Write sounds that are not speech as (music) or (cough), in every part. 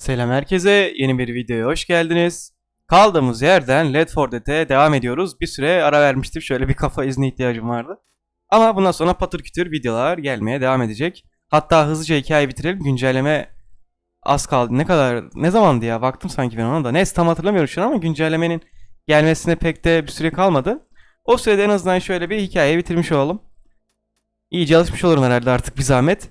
Selam herkese, yeni bir videoya hoş geldiniz. Kaldığımız yerden Left 4 Dead'e devam ediyoruz. Bir süre ara vermiştim, şöyle bir kafa izni ihtiyacım vardı. Ama bundan sonra patır kütür videolar gelmeye devam edecek. Hatta hızlıca hikayeyi bitirelim, güncelleme az kaldı. Ne kadar, ne zamandı ya? Baktım sanki ben ona da. Neyse tam hatırlamıyorum şu an ama güncellemenin gelmesine pek de bir süre kalmadı. O sürede en azından şöyle bir hikayeyi bitirmiş olalım. İyice alışmış olurum herhalde artık bir zahmet.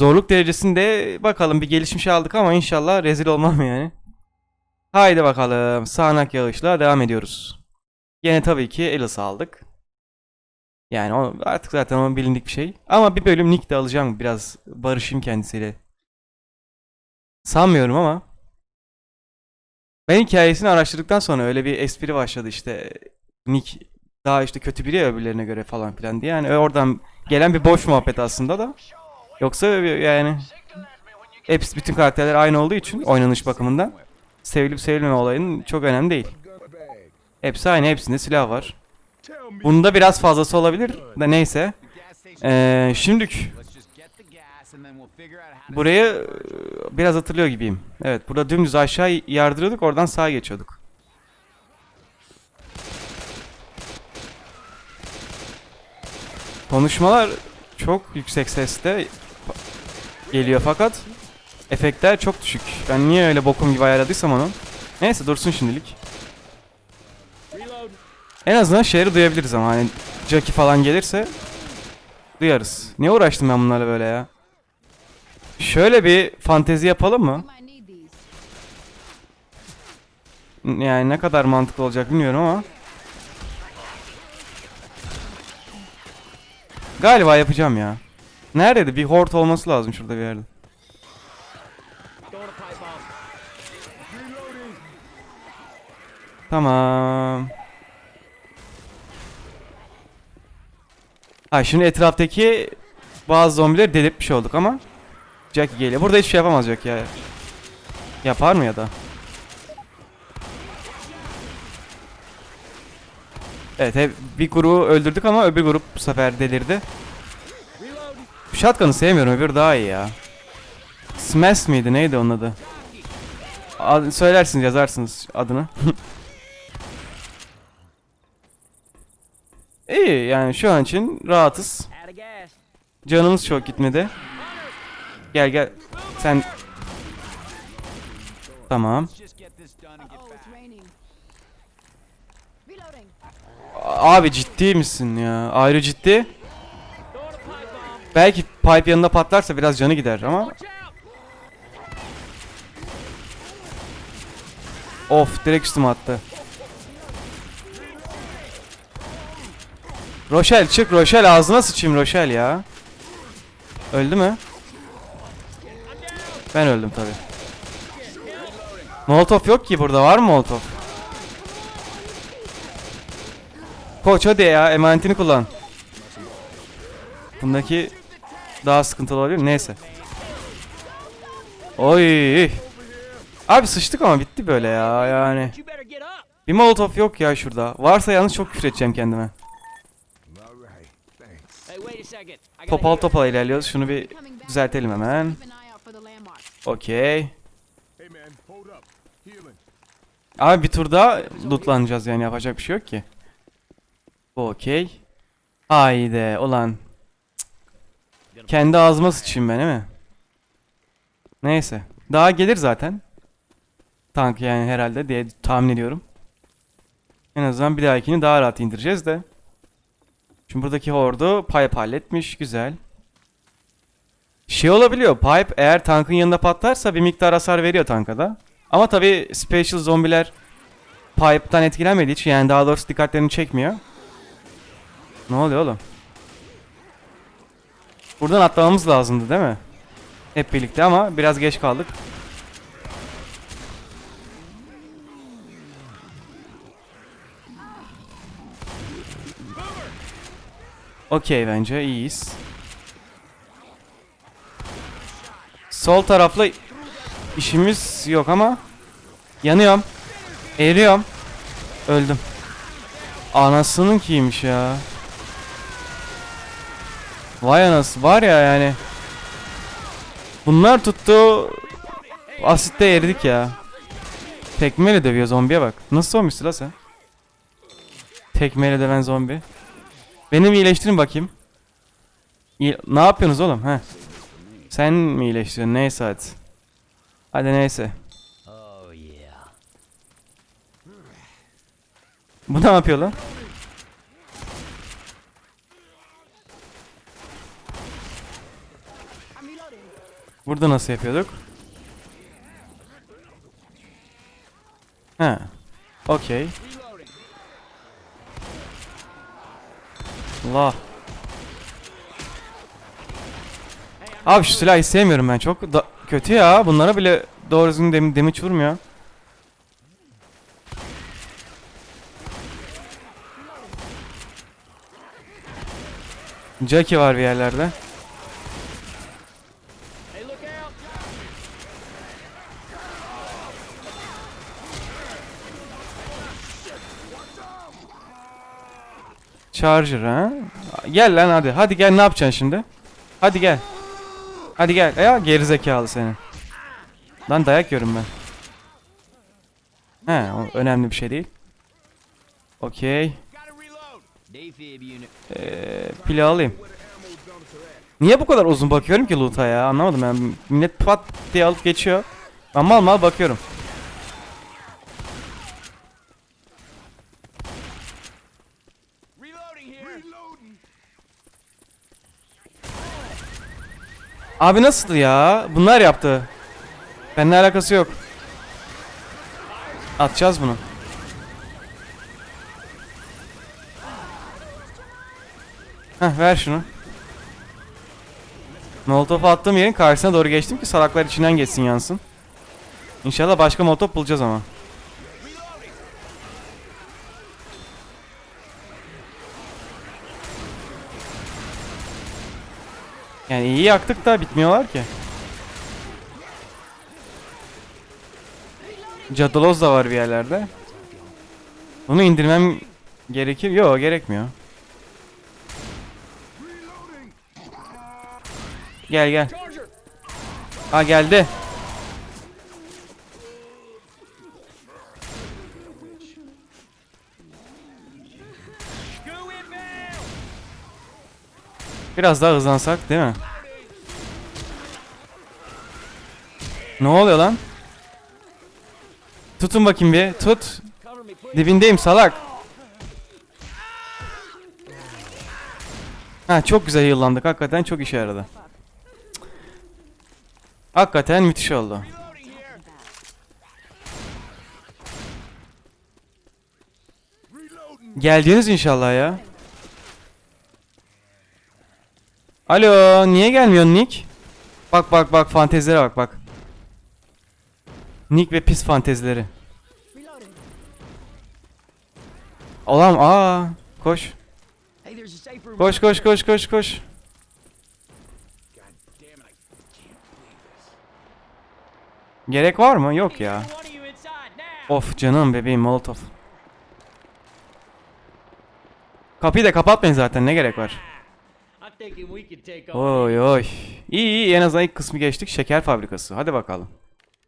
Zorluk derecesinde bakalım bir gelişmiş aldık ama inşallah rezil olmam yani. Haydi bakalım sağanak yağışla devam ediyoruz. Yine tabii ki Alice aldık. Yani o artık zaten o bilindik bir şey. Ama bir bölüm Nick de alacağım biraz barışayım kendisiyle. Sanmıyorum ama. Ben hikayesini araştırdıktan sonra öyle bir espri başladı işte. Nick daha işte kötü biri ya öbürlerine göre falan filan diye. Yani oradan gelen bir boş muhabbet aslında da. Yoksa yani hepsi bütün karakterler aynı olduğu için oynanış bakımından sevilip sevilmeme olayının çok önemli değil. Hepsi aynı, hepsinde silah var. Bunda biraz fazlası olabilir de neyse. Ee, şimdilik burayı e, biraz hatırlıyor gibiyim. Evet, burada dümdüz aşağı yardırıyorduk, oradan sağa geçiyorduk. Konuşmalar çok yüksek seste geliyor fakat efektler çok düşük. Ben niye öyle bokum gibi ayarladıysam onu. Neyse dursun şimdilik. En azından şehri duyabiliriz ama hani Jackie falan gelirse duyarız. Niye uğraştım ben bunlarla böyle ya? Şöyle bir fantezi yapalım mı? Yani ne kadar mantıklı olacak bilmiyorum ama. Galiba yapacağım ya. Neredeydi? Bir hort olması lazım şurada bir yerde. Tamam. Ha şimdi etraftaki bazı zombileri delirtmiş olduk ama Jackie geliyor. Burada hiçbir şey yapamaz Jackie ya. Yapar mı ya da? Evet bir grubu öldürdük ama öbür grup bu sefer delirdi. Shotgun'ı sevmiyorum öbür daha iyi ya. Smash miydi neydi onun adı? Ad- söylersiniz yazarsınız adını. (laughs) İyi yani şu an için rahatız. Canımız çok gitmedi. Gel gel. Sen Tamam. Abi ciddi misin ya? Ayrı ciddi. Belki pipe yanında patlarsa biraz canı gider ama. Of direkt üstüme attı. Roşel çık Roşel ağzına sıçayım Roşel ya. Öldü mü? Ben öldüm tabi. Molotov yok ki burada var mı Molotov? Koç hadi ya emanetini kullan. Bundaki daha sıkıntılı olabilir neyse. Oy. Abi sıçtık ama bitti böyle ya yani. Bir molotof yok ya şurada. Varsa yalnız çok küfür edeceğim kendime. Topal topal ilerliyoruz. Şunu bir düzeltelim hemen. Okey. Abi bir tur daha lootlanacağız yani yapacak bir şey yok ki. Okey. Haydi ulan. Kendi ağzıma sıçayım ben değil mi? Neyse. Daha gelir zaten. Tank yani herhalde diye tahmin ediyorum. En azından bir dahakini daha rahat indireceğiz de. Şimdi buradaki hordu pipe halletmiş. Güzel. Şey olabiliyor. Pipe eğer tankın yanında patlarsa bir miktar hasar veriyor tanka da. Ama tabi special zombiler Pipe'tan etkilenmediği için yani daha doğrusu dikkatlerini çekmiyor. Ne oluyor oğlum? Buradan atlamamız lazımdı değil mi? Hep birlikte ama biraz geç kaldık. Okey bence iyiyiz. Sol tarafla işimiz yok ama yanıyorum. Eriyorum. Öldüm. Anasının kiymiş ya. Vay anası var ya yani. Bunlar tuttu Asitte eridik ya. Tekmeyle dövüyor zombiye bak. Nasıl zombisin la sen? Tekmeyle döven zombi. Benim iyileştirin bakayım. İyi- ne yapıyorsunuz oğlum? He. Sen mi iyileştirin? Neyse hadi. Hadi neyse. Oh. Bu ne yapıyor lan? Burada nasıl yapıyorduk? He. Okey. Allah. Abi şu silahı sevmiyorum ben çok. Da- kötü ya. Bunlara bile doğru düzgün dem damage vurmuyor. Jackie var bir yerlerde. Charger ha? Gel lan hadi. Hadi gel ne yapacaksın şimdi? Hadi gel. Hadi gel. Ya gerizekalı senin. Lan dayak yiyorum ben. He, önemli bir şey değil. Okey. Ee, pili alayım. Niye bu kadar uzun bakıyorum ki loot'a ya? Anlamadım ben. Millet pat diye alıp geçiyor. Ben mal mal bakıyorum. Abi nasıl ya? Bunlar yaptı. Benimle alakası yok. Atacağız bunu. Heh ver şunu. Molotof attığım yerin karşısına doğru geçtim ki salaklar içinden geçsin yansın. İnşallah başka molotof bulacağız ama. Yani iyi yaktık da bitmiyorlar ki. Cadaloz da var bir yerlerde. Bunu indirmem gerekir. Yok gerekmiyor. Gel gel. Ha geldi. Biraz daha hızlansak değil mi? Ne oluyor lan? Tutun bakayım bir. Tut. Dibindeyim salak. Ha çok güzel yıllandık. Hakikaten çok işe yaradı. Hakikaten müthiş oldu. Geldiniz inşallah ya. Alo, niye gelmiyorsun Nick? Bak bak bak fantezilere bak bak. Nick ve pis fantezileri. Olam aa koş. Koş koş koş koş koş. Gerek var mı? Yok ya. Of canım bebeğim Molotov. Kapıyı da kapatmayın zaten ne gerek var. Oy oy. İyi iyi en azından ilk kısmı geçtik. Şeker fabrikası. Hadi bakalım.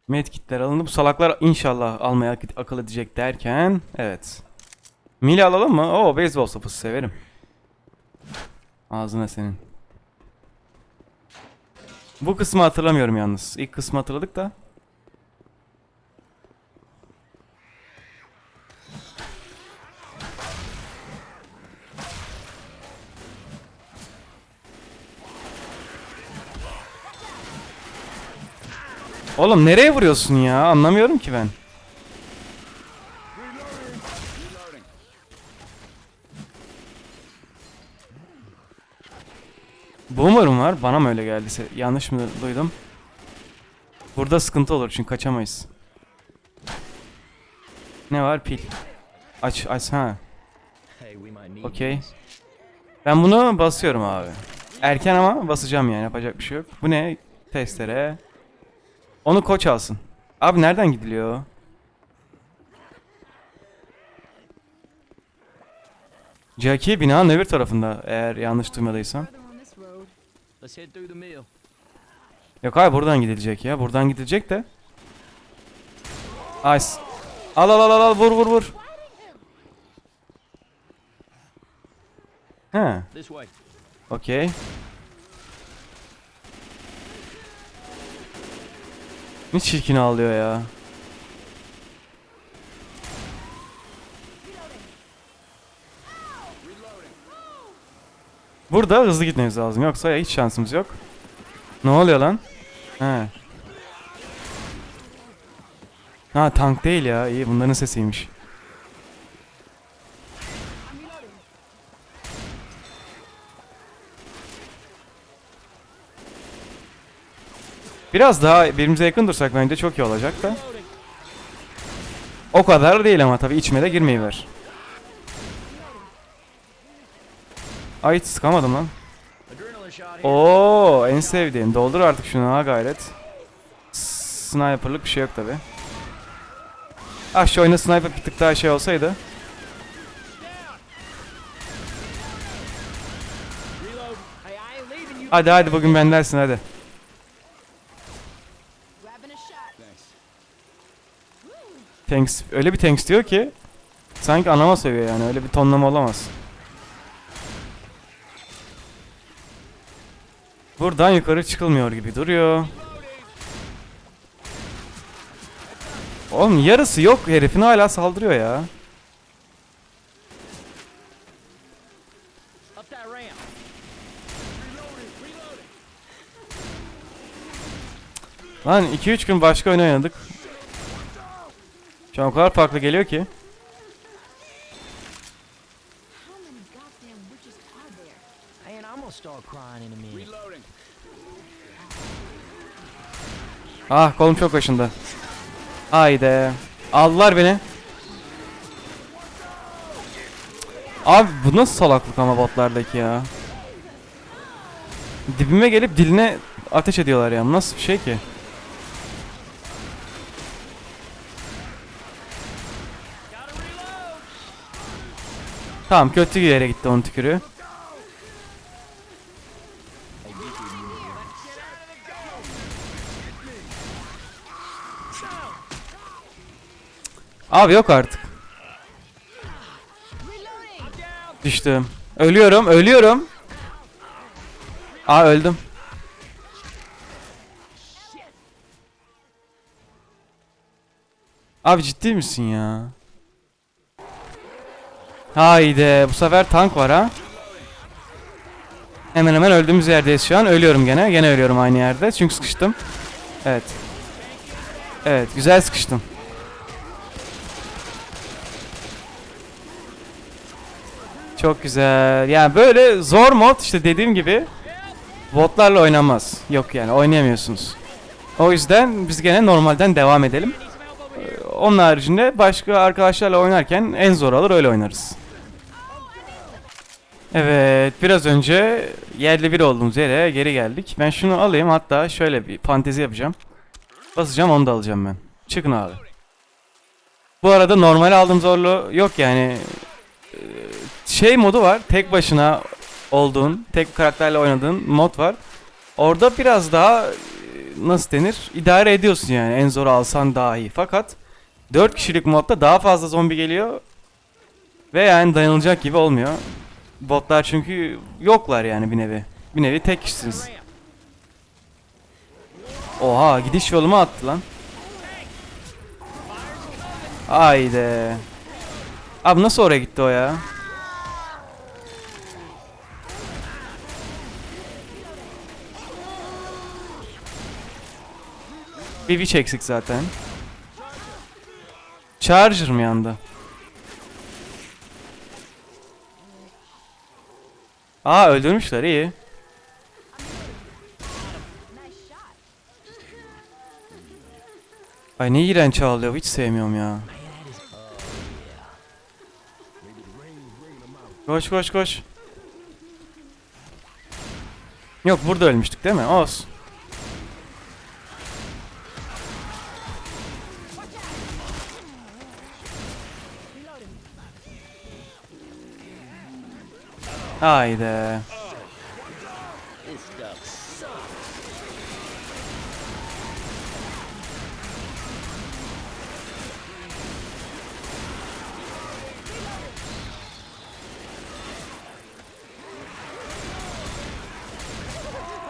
Medkitler alındı. Bu salaklar inşallah almaya ak- akıl edecek derken. Evet. Mili alalım mı? Oo beyzbol sopası severim. Ağzına senin. Bu kısmı hatırlamıyorum yalnız. İlk kısmı hatırladık da. Oğlum nereye vuruyorsun ya? Anlamıyorum ki ben. Boomer'ım var. Bana mı öyle geldi? Yanlış mı duydum? Burada sıkıntı olur çünkü kaçamayız. Ne var? Pil. Aç aç ha. Okey. Ben bunu basıyorum abi. Erken ama basacağım yani yapacak bir şey yok. Bu ne? Testere. Onu koç alsın. Abi nereden gidiliyor? Jackie binanın öbür tarafında eğer yanlış duymadıysam. Yok abi buradan gidilecek ya. Buradan gidilecek de. Nice. Al al al al al vur vur vur. He, okey. Ne çirkin ağlıyor ya. Burada hızlı gitmemiz lazım. Yoksa hiç şansımız yok. Ne oluyor lan? He. Ha tank değil ya. İyi bunların sesiymiş. Biraz daha birbirimize yakın dursak bence çok iyi olacak da. O kadar değil ama tabii içime de girmeyi. Ay sıkamadım lan. Oo en sevdiğim. Doldur artık şunu ha gayret. Sniper'lık bir şey yok tabi. Ah şu oyunda sniper bir tık daha şey olsaydı. Hadi hadi bugün bendersin hadi. Thanks. Öyle bir thanks diyor ki. Sanki anama söylüyor yani. Öyle bir tonlama olamaz. Buradan yukarı çıkılmıyor gibi duruyor. Oğlum yarısı yok herifin hala saldırıyor ya. Lan 2-3 gün başka oyun oynadık. Şu an o kadar farklı geliyor ki. Ah kolum çok başında. Haydi. Aldılar beni. Abi bu nasıl salaklık ama botlardaki ya. Dibime gelip diline ateş ediyorlar ya. Nasıl bir şey ki? Tamam kötü yere gitti onun tükürüğü. Abi yok artık. Düştüm. Ölüyorum, ölüyorum. Aa öldüm. Abi ciddi misin ya? Haydi bu sefer tank var ha. Hemen hemen öldüğümüz yerdeyiz şu an. Ölüyorum gene. Gene ölüyorum aynı yerde. Çünkü sıkıştım. Evet. Evet güzel sıkıştım. Çok güzel. Yani böyle zor mod işte dediğim gibi botlarla oynanmaz. Yok yani oynayamıyorsunuz. O yüzden biz gene normalden devam edelim. Ee, Onun haricinde başka arkadaşlarla oynarken en zor alır öyle oynarız. Evet biraz önce yerli bir olduğumuz yere geri geldik. Ben şunu alayım hatta şöyle bir fantezi yapacağım. Basacağım onu da alacağım ben. Çıkın abi. Bu arada normal aldığım zorluğu yok yani şey modu var. Tek başına olduğun, tek karakterle oynadığın mod var. Orada biraz daha e, nasıl denir? İdare ediyorsun yani. En zor alsan daha iyi. Fakat 4 kişilik modda daha fazla zombi geliyor. Ve yani dayanılacak gibi olmuyor. Botlar çünkü yoklar yani bir nevi. Bir nevi tek kişisiniz. Oha gidiş yoluma attı lan. Haydi. Abi nasıl oraya gitti o ya? Bir witch eksik zaten. Charger mı yandı? Aa öldürmüşler iyi. Ay ne iğrenç ağlıyor hiç sevmiyorum ya. Koş koş koş. Yok burada ölmüştük değil mi? Olsun. Haydi.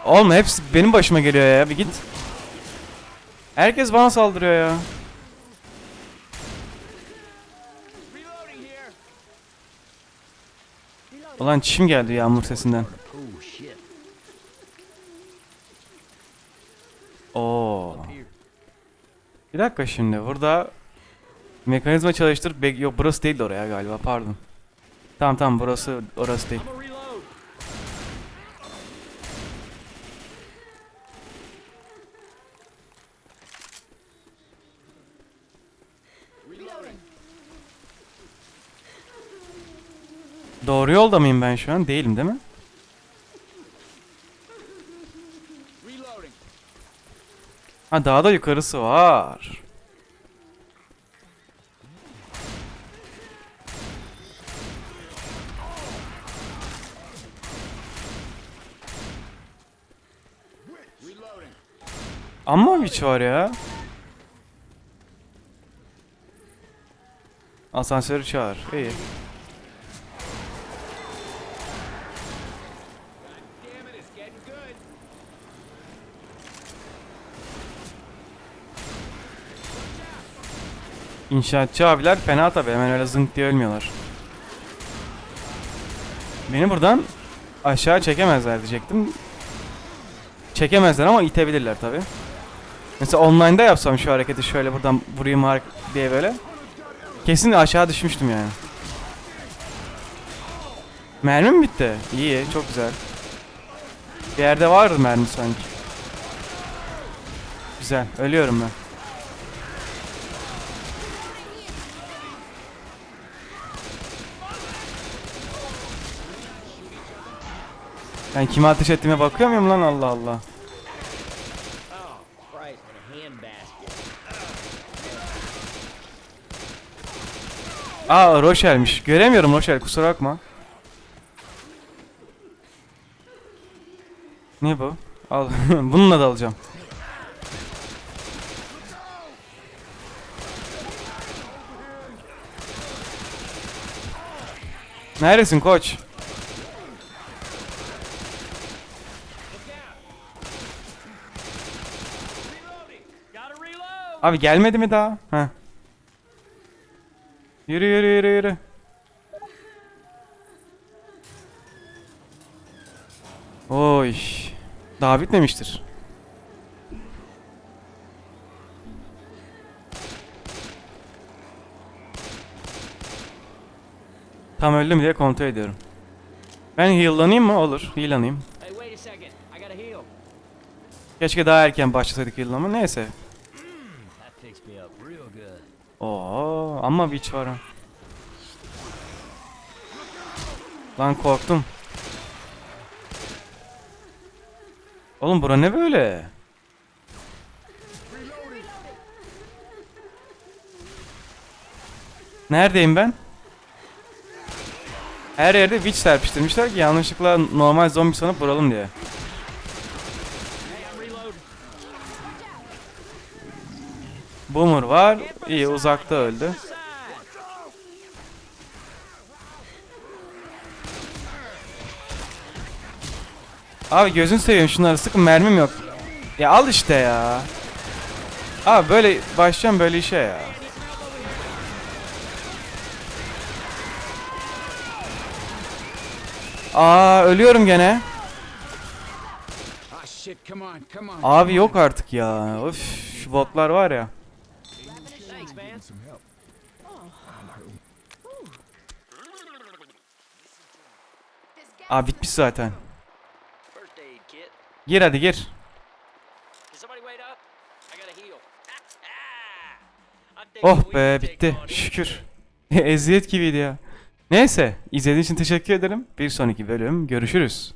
Olma hepsi benim başıma geliyor ya bir git. Herkes bana saldırıyor ya. Ulan çişim geldi yağmur sesinden. Oo. Bir dakika şimdi burada mekanizma çalıştır. Bek yok burası değil de oraya galiba pardon. Tamam tamam burası orası değil. Doğru yolda mıyım ben şu an? Değilim değil mi? Ha daha da yukarısı var. Amma biç var ya. Asansörü çağır. İyi. İnşaatçı abiler fena tabi hemen öyle zınk diye ölmüyorlar. Beni buradan aşağı çekemezler diyecektim. Çekemezler ama itebilirler tabi. Mesela online'da yapsam şu hareketi şöyle buradan vurayım har- diye böyle. Kesin aşağı düşmüştüm yani. Mermi mi bitti? İyi, çok güzel. Bir yerde vardı mermi sanki. Güzel, ölüyorum ben. Ben kime ateş ettiğime bakıyor muyum lan Allah Allah. Aa Rochel'miş. Göremiyorum Rochelle kusura bakma. Ne bu? Al. (laughs) Bununla da alacağım. Neredesin koç? Abi gelmedi mi daha? Heh. Yürü yürü yürü yürü. Oy. Daha bitmemiştir. Tam öldüm diye kontrol ediyorum. Ben heal'lanayım mı? Olur. Heal'lanayım. Keşke daha erken başlasaydık heal'lama. Neyse. Ama biç var ha. Lan korktum. Oğlum bura ne böyle? Neredeyim ben? Her yerde witch serpiştirmişler ki yanlışlıkla normal zombi sanıp vuralım diye. Boomer var. İyi uzakta öldü. Abi gözün seveyim şunları sıkın mermim yok. Ya al işte ya. Abi böyle başlayacağım böyle işe ya. Aa ölüyorum gene. Ah. Abi yok artık ya. Öf şu botlar var ya. Aa bitmiş zaten. Gir hadi gir. (laughs) Oh be bitti. Şükür. (laughs) Eziyet gibiydi ya. Neyse izlediğiniz için teşekkür ederim. Bir sonraki bölüm görüşürüz.